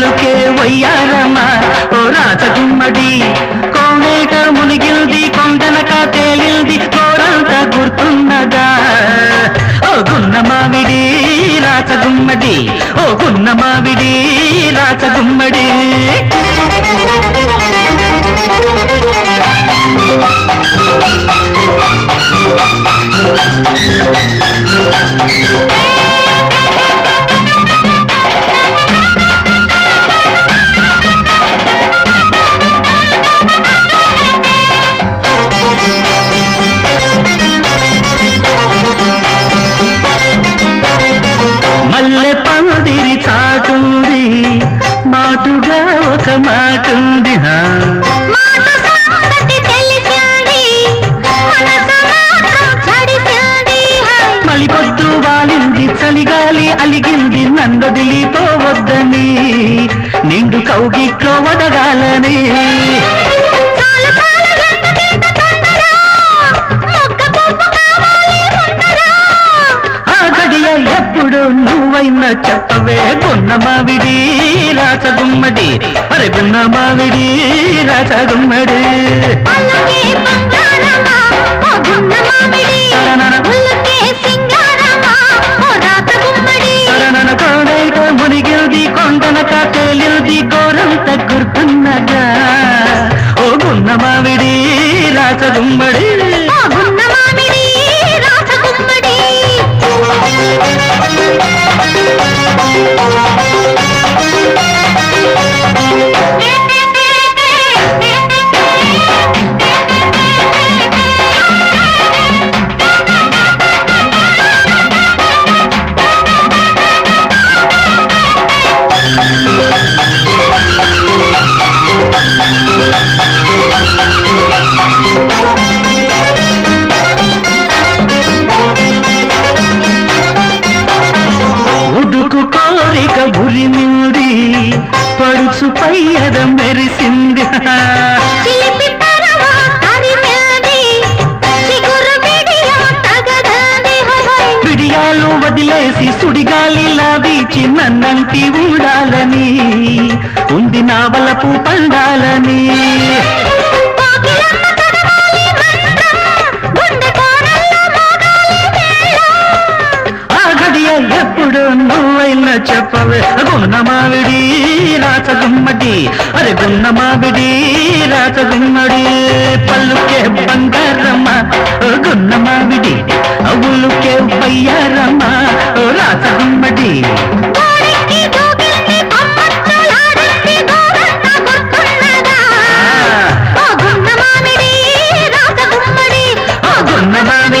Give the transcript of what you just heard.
పలుకే వయ్యారమ్మా. ఓ రాత గుమ్మడి కోనేట మునిగిల్ది కొండలక తేలిల్ది కోరంత గుర్తున్నదా? ఓ గున్న మావిడి రాత గుమ్మడి ఓ గున్న మావిడి ఒక మాటుంది మలిపొద్దు వాలింది చలిగాలి అలిగింది నందదిలిపోవద్దని నిండు కౌగిట్లో వదగాలని. నువ్వైనా చెప్పవే గున్న మావిడి రాచగుమ్మడి అరే గున్న మావిడి రాచగుమ్మడి ఉడుకు కోరిక ఉరిమింది పడుచు పై అద మెరిసి వదిలేసి సుడిగాలిలా వీచి నన్నంటి ఉండాలని ఉంది నా వలపు పండాలని. ఎప్పుడు నువ్వైనా చెప్పవే. గున్న మావిడి రాచగుమ్మడి అరే గున్న మావిడి రాచగుమ్మడి పల్లుకే ఓ